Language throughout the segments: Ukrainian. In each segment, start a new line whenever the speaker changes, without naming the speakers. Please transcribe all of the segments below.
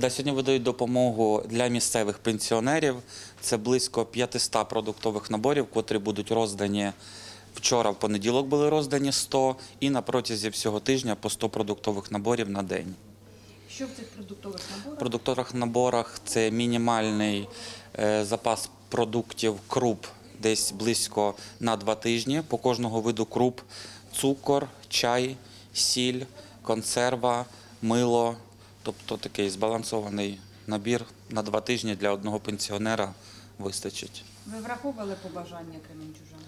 Да, сьогодні видають допомогу для місцевих пенсіонерів. Це близько 500 продуктових наборів, котрі будуть роздані. Вчора в понеділок були роздані 100 і на протязі всього тижня по 100 продуктових наборів на день.
Що в цих продуктових
В
наборах?
продуктових наборах це мінімальний е, запас продуктів круп десь близько на два тижні. По кожного виду круп цукор, чай, сіль, консерва, мило. Тобто такий збалансований набір на два тижні для одного пенсіонера вистачить.
Ви враховували побажання кременчужан?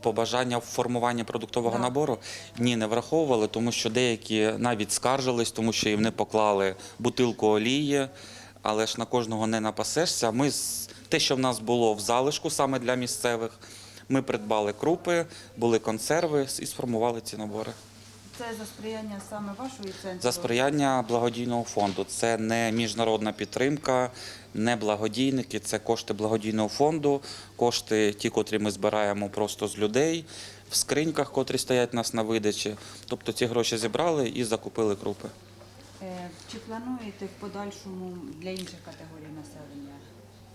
Побажання в формуванні продуктового
Да.
набору ні, не враховували, тому що деякі навіть скаржились, тому що їм не поклали бутилку олії, але ж на кожного не напасешся. Ми з те, що в нас було в залишку саме для місцевих, ми придбали крупи, були консерви і сформували ці набори.
Це за сприяння саме вашої центру?
За сприяння благодійного фонду. Це не міжнародна підтримка, не благодійники, це кошти благодійного фонду, кошти, ті, котрі ми збираємо просто з людей в скриньках, котрі стоять у нас на видачі. Тобто ці гроші зібрали і закупили крупи.
Е, Чи плануєте в подальшому для інших категорій населення?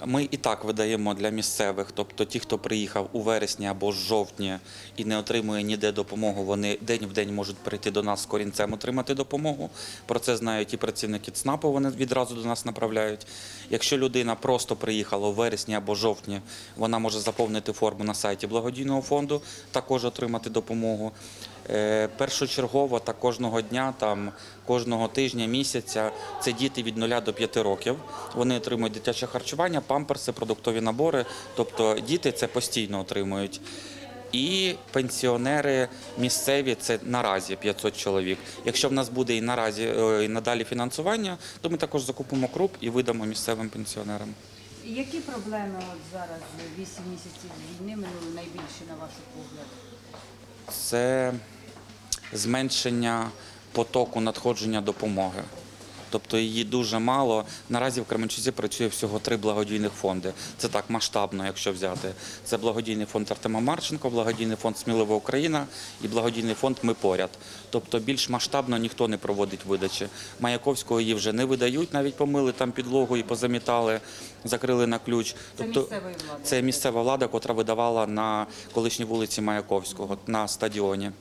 Ми і так видаємо для місцевих, тобто ті, хто приїхав у вересні або з жовтня і не отримує ніде допомогу, вони день в день можуть прийти до нас з корінцем отримати допомогу. Про це знають і працівники ЦНАПу, вони відразу до нас направляють. Якщо людина просто приїхала у вересні або жовтні, вона може заповнити форму на сайті благодійного фонду, також отримати допомогу. Е, Першочергово та кожного дня, там кожного тижня, місяця це діти від 0 до 5 років. Вони отримують дитяче харчування, памперси, продуктові набори. Тобто діти це постійно отримують. І пенсіонери місцеві це наразі 500 чоловік. Якщо в нас буде і наразі е, і надалі фінансування, то ми також закупимо круп і видамо місцевим пенсіонерам.
Які проблеми от зараз 8 місяців війни минули найбільші на ваш погляд?
це зменшення потоку надходження допомоги. Тобто її дуже мало. Наразі в Кременчуці працює всього три благодійних фонди. Це так масштабно, якщо взяти. Це благодійний фонд Артема Марченко, благодійний фонд Смілива Україна і благодійний фонд Ми поряд. Тобто більш масштабно ніхто не проводить видачі. Маяковського її вже не видають, навіть помили там підлогу і позамітали, закрили на ключ. Тобто це місцева влада, котра видавала на колишній вулиці Маяковського на стадіоні.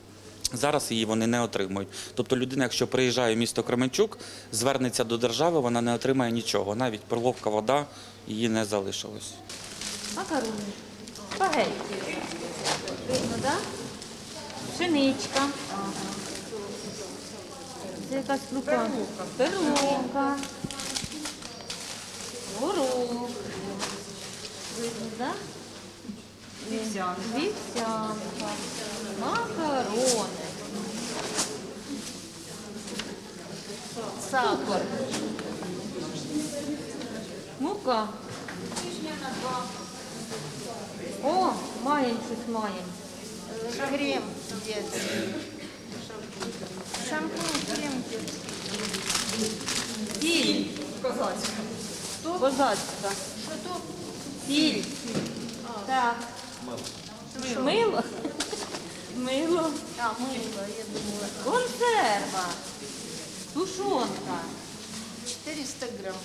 Зараз її вони не отримують. Тобто людина, якщо приїжджає в місто Кременчук, звернеться до держави, вона не отримає нічого. Навіть перловка вода її не залишилось.
Макарони. Спагетті. Видно, так? Пшеничка. Це якась крупа. Перловка. Горох. Видно, так?
Вівсянка.
Вівсянка. Макарони. Сахар. Мука. О, маємо щось маємо.
Крем детский. Шампунь, крем детский.
Сіль. Козацька. Козацька.
Что то?
Сіль. Так. Мило. Мило.
А, мыло, я думала.
Консерва. Тушонка.
400 грамм.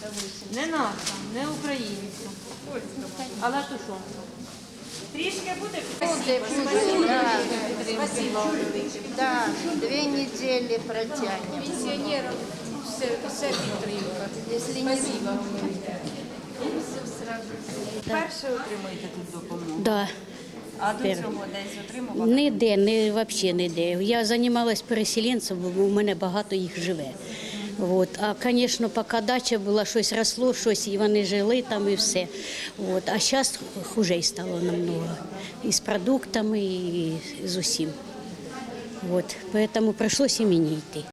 380.
Не наша, не українська. Але тушонка.
Пуды, пуды, да. Да, две недели протянем. Пенсионерам вся підтримка. Если не
Перше отримуєте тут допомогу?
Да,
А до цього десь отримували?
ніде, не, взагалі ніде. Я займалась переселенцем, бо у мене багато їх живе. От. А, звісно, поки дача була, щось росло, щось, і вони жили там і все. От. А зараз хуже стало намного. І з продуктами, і з усім. От. Тому прийшлося і мені йти.